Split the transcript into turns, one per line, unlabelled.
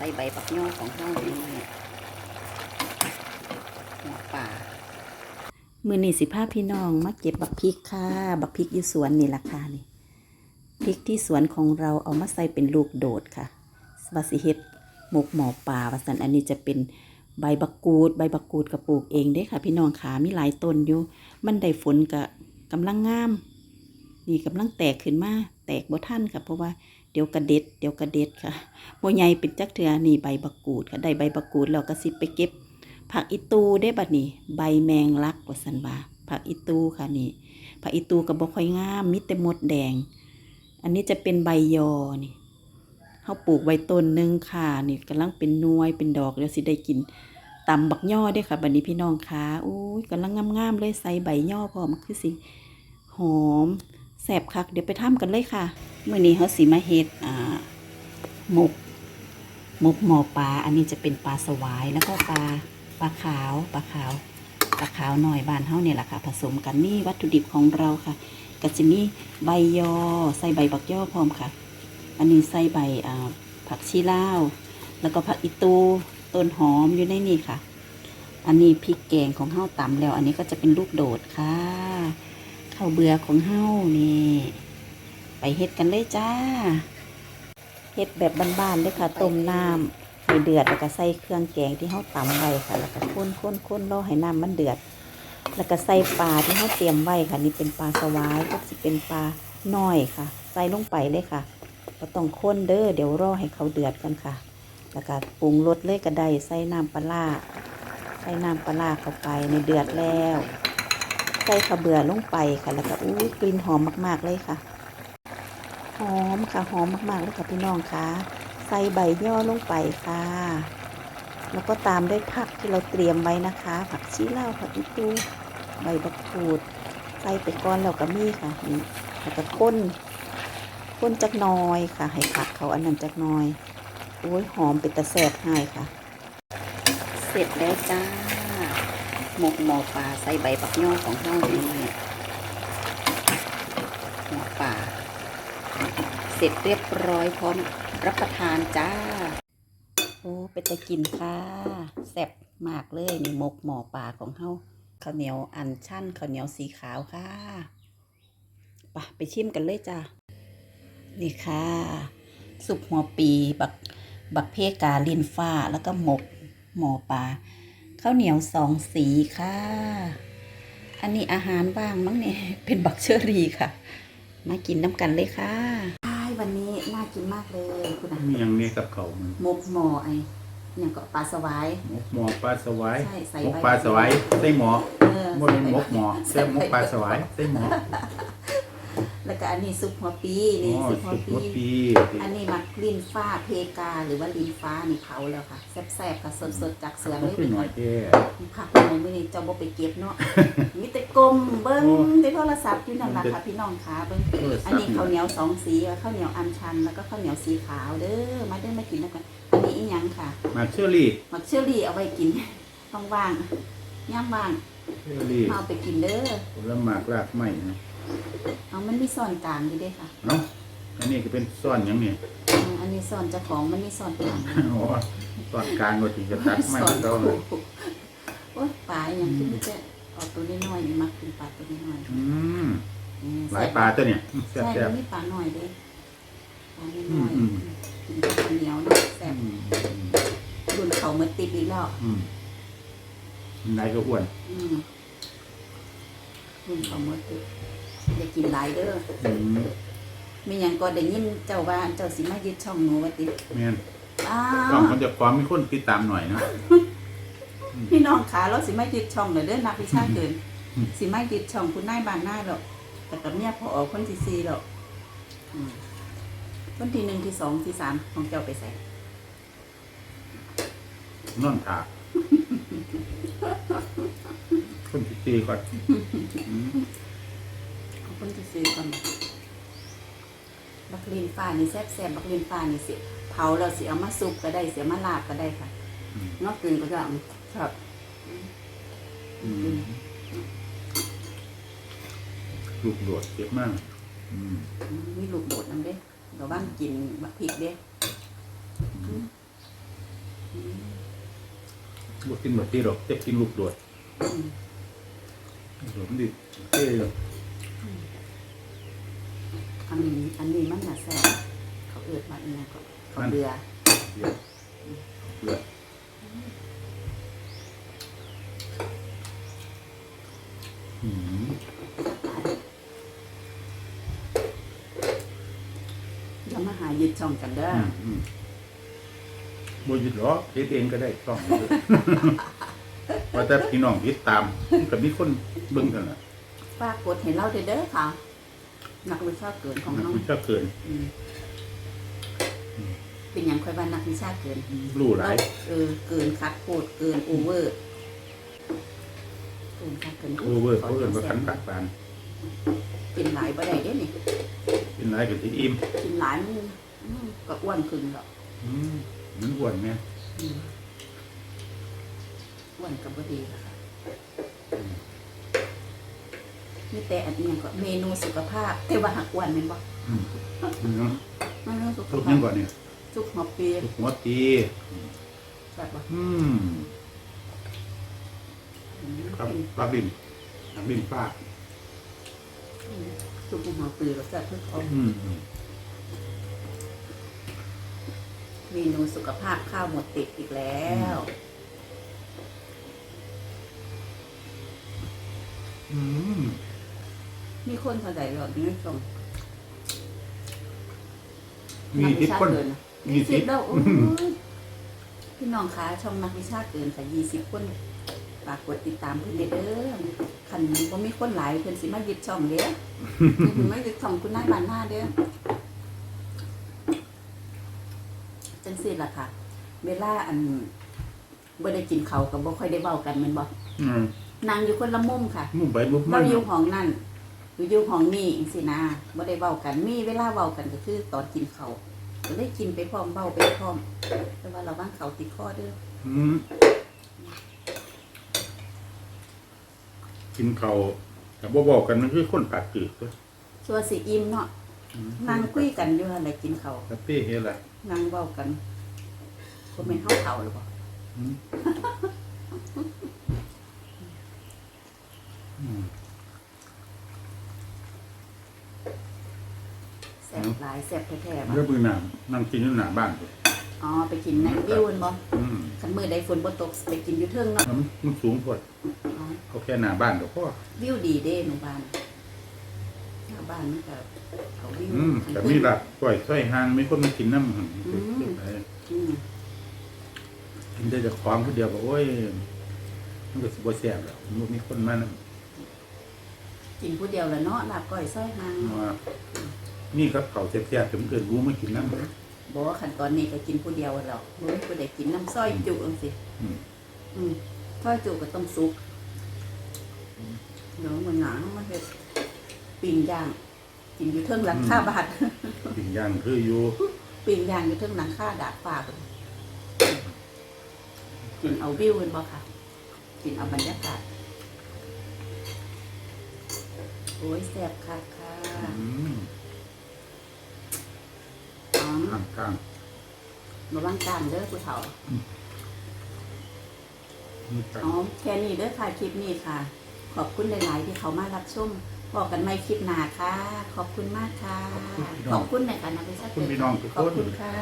ใส่ใบปักย่อของเฮานี่หัวป่ามือนี่สิพาพี่น้องมาเก็บบักพริกค่ะ บักพริกอยู่สวนนี่ล่ะค่ะนี่พริกที่สวนของเราเอามาใส่เป็นลูกโดดค่ะวาสิเฮ็ดหมกหมอป่าวาสันอันนี้จะเป็นใบบักกูด ใบบักกูดกระปลูกเองเด้ค่ะ พี่น้องขามีหลายต้นอยู่ มันได้ฝนกะกำลังงาม นี่กำลังแตกขึ้นมา แตกบ่ทันค่ะ เพราะว่า ดี๋ยวกระเด็ด เดี๋ยวกระเด็ดค่ะบ่ใหญ่เป็นจักเทือนี่ใบบักกูดค่ะได้ใบบักกูดแล้วก็สิไปเก็บ ผักอีตูได้บัดนี้ ใบแมงลักว่าสันบาผักอีตูค่ะนี่ผักอีตูก็บ่ค่อยงามมีแต่มดแดง อันนี้จะเป็นใบยอนี่เขาปลูกไว้ต้นหนึ่งค่ะนี่กำลังเป็นนวยเป็นดอกแล้วสิได้กินตำบักย่อได้อค่ะบัดนี้พี่น้องคะอุ้ยกำลังงามๆเลยใส่ใบย่อพร้อมคือสิหอม สบคักเดี๋ยวไปทำกันเลยค่ะเมื่อนี้เขาสิมาเฮ็ดอ่าหมกหมกหมอปลา อันนี้จะเป็นปลาสวายแล้วก็ปลาปลาขาวปลาขาวปลาขาวหน่อยบ้านเฮาเนี่ยแหละค่ะ ผสมกันนี่วัตถุดิบของเราค่ะ ก็จะมีใบยอใส่ใบบักย่อพร้อมค่ะ อันนี้ใส่ใบอ่าผักชีลาว แล้วก็ผักอีตูต้นหอมอยู่ในนี่ค่ะ อันนี้พริกแกงของเฮาตำแล้ว อันนี้ก็จะเป็นลูกโดดค่ะ ข้าวเบื่อของเฮานี่ ไปเฮ็ดกันเลยจ้า เฮ็ดแบบบ้านๆเลยค่ะ ต้มน้ำให้เดือดแล้วก็ใส่เครื่องแกงที่เฮาตำไว้ค่ะ แล้วก็ข้นข้นข้นรอให้น้ำมันเดือด แล้วก็ใส่ปลาที่เขาเตรียมไว้ค่ะ นี่เป็นปลาสวายก็จะเป็นปลาน้อยค่ะ ใส่ลงไปเลยค่ะก็ต้องค้นเด้อเดี๋ยวรอให้เขาเดือดกันค่ะ แล้วก็ปรุงรสเลยก็ได้ใส่น้ำปลาร้าใส่น้ำปลาร้าเข้าไปในเดือดแล้วใส่ข้าเบื่อลงไปค่ะ แล้วก็อู้กลิ่นหอมมากๆเลยค่ะ หอมค่ะหอมมากๆเลยค่ะพี่น้องค่ะ ใส่ใบย่อลงไปค่ะ แล้วก็ตามด้วยผักที่เราเตรียมไว้นะคะ ผักชีลาวผักอีตูใบบักกูด ใส่ไปก้อนแล้วก็มีค่ะนี่แล้วก็ข้นข้นจักน้อยค่ะ ให้ผักเขาอันนั้นจักน้อยโอ้ยหอมเป็นตะแสบให้ค่ะ เสร็จแล้วจ้า หมกหมอปลาใส่ใบบักย่อของเฮานี่หมอปลาเสร็จเรียบร้อยพร้อมรับประทานจ้า โอ้เป็นตะกินค่ะแซ่บมากเลยนี่หมกหมอป่าของเฮาข้าวเหนียวอันชั่นข้าวเหนียวสีขาวค่ะไปไปชิมกันเลยจ้านี่ค่ะ สุปหัวปีบักบักเพกาลินฟ้าแล้วก็หมกหมอปลา ข้าวเหนียวสองสีค่ะ อันนี้อาหารบ้างมั้งเนี่ยเป็นบักเชอรี่ค่ะ มากินน้ำกันเลยค่ะใช่วันนี้น่ากินมากเลยคุณอา
มีอย่างนี้กับเขามัน
หมกหมอไออย่างก็ปลาสวาย
หมกหมอปลาสวาย
ใช่ใส่
หมก
ใบ
ปลาสวายใส่หมอ
เออ
บ่เป็นหมกหมอใส่หมกปลาสวายใส่หมอ
แล้วก็อันนี้ซุปหัวปี
อ๋
นี่
อ
ซุปหัว
สุดหั
ปี
วปี
อันนี้มักลิ้นฟ้าเพกาหรือว่าลิ้นฟ้านี่เผาแล้วค่ะแซ่บๆค่ะสดๆจากสวน
ก็
เลย
คือหน่อยแค่
ผักหน่อยมื้อนี้เจ้าบ่ไปเก็บเนาะ มีแต่กลมเบิ่ง
โอ้
ในโทรศัพท์อยู่นั่นล่ะค่ะพี่น้องค่ะเบิ่ง
เออ
อันนี้ข้าวเหนียวสองสีข้าวเหนียวอัญชันแล้วก็ข้าวเหนียวสีขาวเด้อมาเด้อมากินแล้วกันอันนี้อีหยังค่ะ
มาเชอรี่
มักเชอรี่เอาไว้กิน ต้องว่างย่ำว่าง
เชอรี่
มาเอาไปกินเด้อ
ผลหมากรากไม้นะ
เอามันมีซ่อนกลางอยู่เด้ค่ะ
เนาะอันนี้ก็เป็นซ่อนหยังนี่
อืมอันนี้ซ่อนเจ้าของมันมีซ่อนกลาง
อ๋อซ่อนกลางก็ถึงจะตัดไม้
ซ่อน
ก็
คู่โอ้ยปลาอหย่างที่มันจะเอาตัวน้อยๆนี่มักกินปลาตัวน้อย
อืม
ๆอืม
หลายปลาตัวเนี่ยแซ่
ใช่
บ
มันมีปลาหน่อยเด้ปลา
อื
น้อ
ม
ย
อืม
ๆกินกับข้าวเหนียวเนาะแซ่บ
อืม
รุ่นเขาเมื่อติดอีกแล้ว
อืมนายก็อ้วน
อืมรุ่นเขาเมื่อติด อย่ากินหลายเด้อ
อืม
มีหยังก็ได้ยินเจ้าว่าเจ้าสิมายึดช่องหนูว่าติ
แม่น
อ้า
ต้อ
ว
งมันจะความมีคนติดตามหน่อยนะ
พี่น้องขาเราสิมายึดช่องเลยเด้อนักวิชาเกิน
อืม
สิมายึดช่องคุณนายบ้านหน้าหรอกแต่กับเมียพออคนที่สี่หรอกอืมคนที่หนึ่งที่สองที่สามของเจ้าไปใส่
นอนถากคนที่ตีก่อนอืม
เอาคนที่สี่ก่อนบักลีนฟ้านี่แซ่บแซ่บๆบักลีนฟ้านี่สิเผาเราสิเอามาซุปก็ได้เสียมาลาบก็ได้ค่ะ
อืม
นอกกินก็ได้ครับ
อืมลูกโดดเจ็บมากอืม
มีลูกโดดนั่นเด้เดี๋ยวบ้านกินบักพริกเด้
บกินแบบที่หรอกจะกินลูกโดด
อืม
โดดมันดิเท่เลย
อันนี้อันนี้มันน่ะแซ่บเขาเอิดมาอีกอย่างก็เขาเดือ
เดี๋ยวเลือดอืม
อย่ามาหายึดช่องกันเด้อ
อื
อ
มอืมบยึดหรอกเฮ็ดเองก็ได้ต้องเลยว่าแต่พี่น้องติดตามก็มีคนเบิ่งกันน่ะ
ฝากกดให้เราเด้อเด้อค่ะ นักวิชาเกินของ
นัก
น้อง
วิชาเกิน
อืมเป็นอย่างค่อยว่านักวิชาเกิน
รู้หลาย
เออเกินคัดโคตรเกินโอเวอร์เกินคัดเกิน
โอเวอร์เขาเอิ้นว่าขันปากปาน
กินหลายบ่ได้เด้นี่
เป็นหลายก็สิอิ่ม
กินหลายมันอืมก็อ้วนขึ้นหรอก
อืมมันอ้วนแม่
อืมอ้วนก็บ่ดีล่ะค่ะมี แต่อันนี้ยังก็เมนูสุขภาพแต่ว่าหักอ้วนแม่นบ่
อืมอืม
เมนูสุข
ทุก
ภา
นี่
พ
ก่อนเนี่ย
สุกหัวปี
ทุกหัวตี
แบบว่า
อืม
อืม
ครับปลาบินปลาบินป้า
สุกหัวปีก็จะคือเขา
อืมอืม
เมนูสุขภาพข้าวหมดติดอีกแล้ว
อืม
มีคนเท่าใดหรอกนี่ชม
มี
นัก
ทิ
วิ
ศ
ชา
คน
เกินนะ
มี
ยี่
ทิ
สิ
ศ
บแล้วโอ้ยพี่น้องคะช่องนักวิชาเกินค่ะยี่สิบคนฝากกดติดตามเพื่อนเด้อคันบ่มีคนหลายเพิ่นสิมายึดช่องเด้อเพิ่นมายึดช่องคุณนายบ้านหน้าเด้อจังซี่ล่ะค่ะ เวลาอันบ่ได้กินเขาวก็บ่ค่อยได้เว้ากันแม่นบ่
อืม
นางอยู่คนละมุมค่ะ
มุมไปมุมมั
เรา
น
อยู่ห้องนั่น อยู่อยู่ห้องนี่จังซี่นะบ่ได้เว้ากันมีเวลาเว้ากันก็คือตอนกินเขาวก็ได้กินไปพร้อมเว้าไปพร้อม แต่ว่าเราบ้างเขาติดข้อเด้อ
อืมกินเขาวแต่บ่บอกกันมันคือคนปากจืดตัว
ส่วนสิอิ่มเนาะ
อืม
นั่งคุยกันอยู่หั่นแหละกินเขาว
แฮปปี้เฮ็ดล่ะ
นั่งเว้ากันบ่แม่นเฮาเฒ่าหรือบ่
อืมอืม
แซ่บหลายแซ่บแท้ๆบ่
เรื่องมือหนามนั่งกินอยู่หน้าบ้านตัว
อ๋อไปกินในวิวนั่นบ่
อืม
คันมื้อใดฝนบ่ตกไปกินอยู่เทิงเนาะ
แล้วมันมันสูงพอด
อ๋อ
เอาแค่หน้าบ้านก็พอ
วิวดีเด้หนูบ้านหน้าบ้านมันก็เขาวิว
อืม
คัน
แต่
ขึ้น
มีหลักปล่อยถ้อยหางไม่คนมากินน้ำหั่น
อืมอืม
กินได้จากความคนเดียวก็โอ้ยมันก็สิบ่แซ่บแล้วมันมีคนมานํ
กินผู้เดียวแล้วเนาะลาบก้อยซอยหาง
ว่า นี่ครับเขาแซ่บๆจนเกินรู้มากินน้ำ
บอกว่าขั้นตอนนี้ก็กินผู้เดียวแล้วบ่มีผู้ใดกินน้ำซอยจุจังซี่
อืม
อืมซอยจุก็ต้องสุกเดี๋ยวมันหนามันเฮ็ดปิ้งย่าง กินอยู่เทิงหลังคาบ้าน
สิ่งอย่างคืออยู่
ปิ้งย่างอยู่เทิงหลังคาดาดฟ้าพุ่นกินเอาวิวเห็นบ่ค่ะ กินเอาบรรยากาศโอ้ยแซ่บค่ะค่ะ
อืม
อ๋อ
ข้างกลาง
ระวังการเด้อผู้เฒ่า
นี่กลาง
อ๋อแค่นี้เด้อค่ะคลิปนี้ค่ะ ขอบคุณหลายๆที่เขามารับชมบอกกันไม่คลิปหน้าค่ะ ขอบคุณมากค่ะ ขอบคุณในการนำไป
ขอบคุณพี่น้องทุก
ขอบ
ค
คุณ
น
ค่ะ